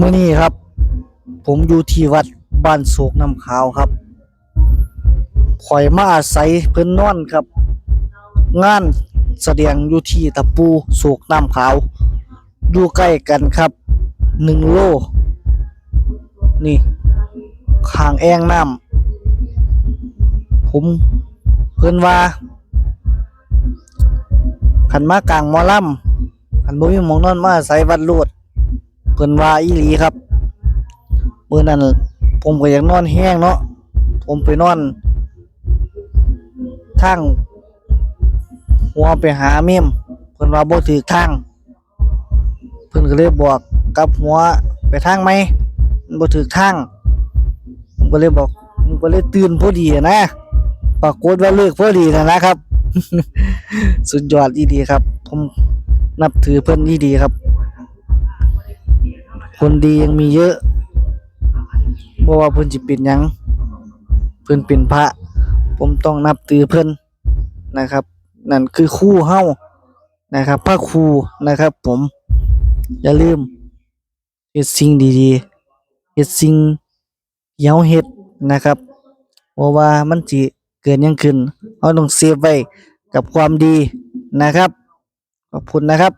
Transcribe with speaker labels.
Speaker 1: มื้อนี้ครับ ผมอยู่ที่วัดบ้านโศกน้ำขาวครับข่อยมาอาศัยเพิ่นนอนครับ งานแสดงอยู่ที่ตะปูโศกน้ำขาว อยู่ใกล้กันครับหนึ่งโล นี่ข้างแอ่งน้ำผมเพิ่นว่าขันมากลางมอลำขันบ่มีหมองนอนมาอาศัยวัดโลด เพิ่นว่าอีหลีครับมื้อนั้นผมก็อยากนอนแห้งเนาะผมไปนอนทางหัวไปหาเมมเพิ่นว่าบ่ถูกทางเพิ่นก็เลยบอกกับหัวไปทางไหมบ่ถูกทางผมก็เลยบอกผมก็เลยตื่นพอดีนะปรากฏว่าเลิกพอดีนะนะครับ สุดยอดอีดีครับ ผมนับถือเพิ่นอีดีครับ คนดียังมีเยอะบ่ว่าเพิ่นสิเป็นหยัง เพิ่นเป็นพระ ผมต้องนับถือเพิ่นนะครับ นั่นคือครูเฮานะครับพระครูนะครับ ผมอย่าลืมเฮ็ดสิ่งดีๆเฮ็ดสิ่งที่เฮาเฮ็ดนะครับเพราะว่ามันสิเกิดยังขึ้นเฮาต้องเซฟไว้กับความดีนะครับ ขอบคุณนะครับ